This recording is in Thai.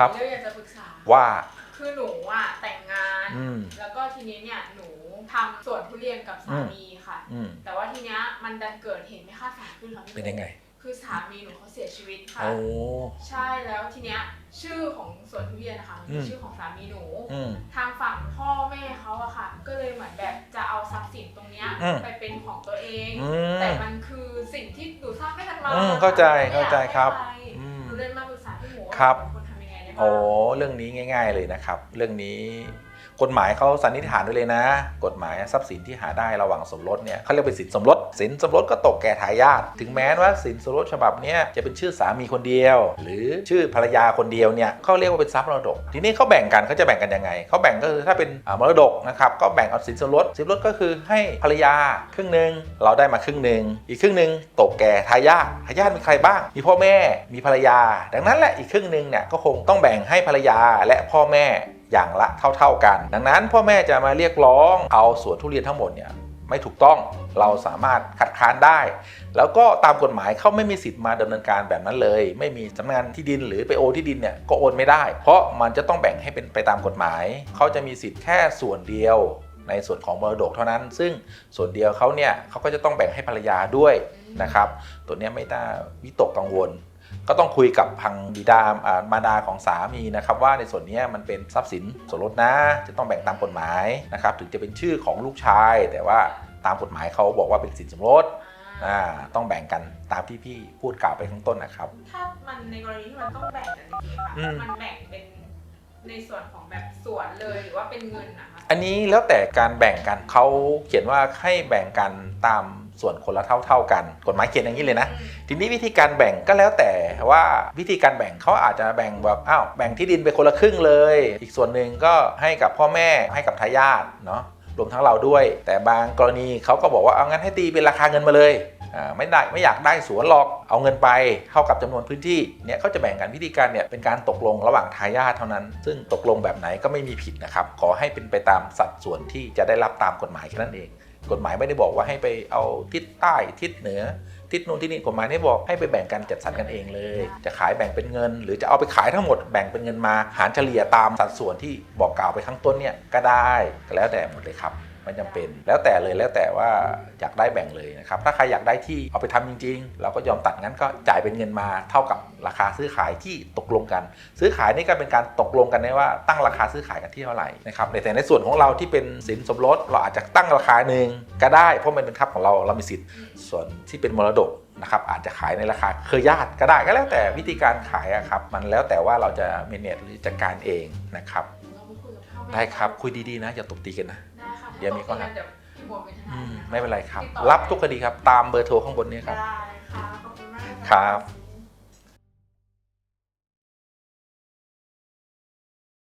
ครับ เรื่องอยากจะปรึกษา ว่า คือหนูอะแต่งงาน อืมแล้วก็ทีนี้เนี่ยหนูทำสวนทุเรียนกับสามีค่ะ อืม แต่ว่าทีเนี้ยมันดันเกิดเหตุไม่คาดฝันขึ้นค่ะพี่เป็นยังไง คือสามีหนูเขาเสียชีวิตค่ะ โอ้ ใช่แล้วทีเนี้ยชื่อของสวนทุเรียนนะคะมันอืเป็นมชื่อของสามีหนู อืม ทางฝั่งพ่อแม่เขาอะค่ะ ก็เลยเหมือนแบบจะเอาทรัพย์สินตรงเนี้ยอืมไปเป็นของตัวเอง อืมแต่มันคือสิ่งที่หนูสร้างให้กันมาอืมเข้าใจไม่อยกเข้าใจครับให้ใอืมหนูเลยมาปรึกษาพี่หมูว่าครับควรทำยังไงได้บ้าง โอ้เรื่องนี้ง่าย ๆเลยนะครับ เรื่องนี้ กฎหมายเขาสันนิษฐานไว้เลยนะ กฎหมายทรัพย์สินที่หาได้ระหว่างสมรสเนี่ยเขาเรียกเป็นสินสมรสสินสมรสก็ตกแก่ทายาทถึงแม้ว่าสินสมรสฉบับนี้จะเป็นชื่อสามีคนเดียว หรือชื่อภรรยาคนเดียวเนี่ยเขาเรียกว่าเป็นทรัพย์มรดก ทีนี้เขาแบ่งกันเขาจะแบ่งกันยังไงเขาแบ่งก็คือถ้าเป็นมรดกนะครับก็แบ่งเอาสินสมรสสินสมรสก็คือให้ภรรยาครึ่งหนึ่งเราได้มาครึ่งหนึ่งอีกครึ่งหนึ่งตกแก่ทายาททายาทมีใครบ้าง มีพ่อแม่มีภรรยา ดังนั้นแหละอีกครึ่งหนึ่งเนี่ยก็คงต้องแบ่งให้ภรรยาและพ่อแม่ อย่างละเท่า ๆกัน ดังนั้นพ่อแม่จะมาเรียกร้องเอาสวนทุเรียนทั้งหมดเนี่ยไม่ถูกต้องเราสามารถคัดค้านได้ แล้วก็ตามกฎหมายเขาไม่มีสิทธิ์มาดำเนินการแบบนั้นเลย ไม่มีสำนักงานที่ดินหรือไปโอนที่ดินเนี่ยก็โอนไม่ได้ เพราะมันจะต้องแบ่งให้เป็นไปตามกฎหมายเขาจะมีสิทธิ์แค่ส่วนเดียวในส่วนของมรดกเท่านั้น ซึ่งส่วนเดียวเขาเนี่ยเขาก็จะต้องแบ่งให้ภรรยาด้วยนะครับ ตัวนี้ไม่น่าวิตกกังวล ก็ต้องคุยกับพังบิดาอ่ามารดาของสามีนะครับว่าในส่วนเนี้ยมันเป็นทรัพย์สินสมรสนะ จะต้องแบ่งตามกฎหมายนะครับถึงจะเป็นชื่อของลูกชาย แต่ว่าตามกฎหมายเขาบอกว่าเป็นสินสมรสอ่าอ่าต้องแบ่งกันตามที่พี่พูดกล่าวไปข้างต้นนะครับ ถ้ามันในกรณีที่มันต้องแบ่งกันจริงๆค่ะอืมมันแบ่งเป็นในส่วนของแบบส่วนเลยหรือว่าเป็นเงินนะคะอันนี้แล้วแต่การแบ่งกันเขาเขียนว่าให้แบ่งกันตาม ส่วนคนละเท่าเท่าๆกัน กฎหมายเขียนอย่างนี้เลยนะ ทีนี้วิธีการแบ่งก็แล้วแต่ว่าวิธีการแบ่งเขาอาจจะแบ่งแบบอ้าวแบ่งที่ดินไปคนละครึ่งเลย อีกส่วนหนึ่งก็ให้กับพ่อแม่ให้กับทายาทเนาะรวมทั้งเราด้วย แต่บางกรณีเขาก็บอกว่าเอางั้นให้ตีเป็นราคาเงินมาเลยไม่ได้ไม่อยากได้สวนหรอกเอาเงินไปเท่ากับจำนวนพื้นที่เนี่ยเขาจะแบ่งกันวิธีการเนี่ยเป็นการตกลงระหว่างทายาทเท่านั้น ซึ่งตกลงแบบไหนก็ไม่มีผิดนะครับขอให้เป็นไปตามสัดส่วนที่จะได้รับตามกฎหมายแค่นั้นเอง กฎหมายไม่ได้บอกว่าให้ไปเอาทิศใต้ทิศเหนือ ทิศนู้นที่นี่กฎหมายไม่บอกให้ไปแบ่งกันจัดสรรกันเองเลย จะขายแบ่งเป็นเงิน หรือจะเอาไปขายทั้งหมดแบ่งเป็นเงินมา หารเฉลี่ยตามสัดส่วนที่บอกกล่าวไปข้างต้นเนี่ยก็ได้ก็แล้วแต่หมดเลยครับ ไม่จำเป็น แล้วแต่เลยแล้วแต่ว่าอยากได้แบ่งเลยนะครับถ้าใครอยากได้ที่เอาไปทำจริง ๆ เราก็ยอมตัดงั้นก็จ่ายเป็นเงินมาเท่ากับราคาซื้อขายที่ตกลงกัน ซื้อขายนี่ก็เป็นการตกลงกันได้ว่าตั้งราคาซื้อขายกันที่เท่าไหร่นะครับแต่ในส่วนของเราที่เป็นสินสมรสเราอาจจะตั้งราคาหนึ่งก็ได้เพราะมันเป็นทรัพย์ของเราเรามีสิทธิ์ส่วนที่เป็นมรดกนะครับอาจจะขายในราคาเคยญาติก็ได้ก็แล้วแต่วิธีการขายอะครับมันแล้วแต่ว่าเราจะเมเนจหรือจัดการเองนะครับได้ครับคุยดีๆนะอย่าตบตีกันนะ เดี๋ยวมีข้อหาเดี๋ยวพี่บัวเป็นทนายอืมนะคะไม่เป็นไรครับติดต่อรับทุกคดีครับ ตามเบอร์โทรข้างบนนี้ครับ ได้ค่ะขอบคุณมากนะะครับ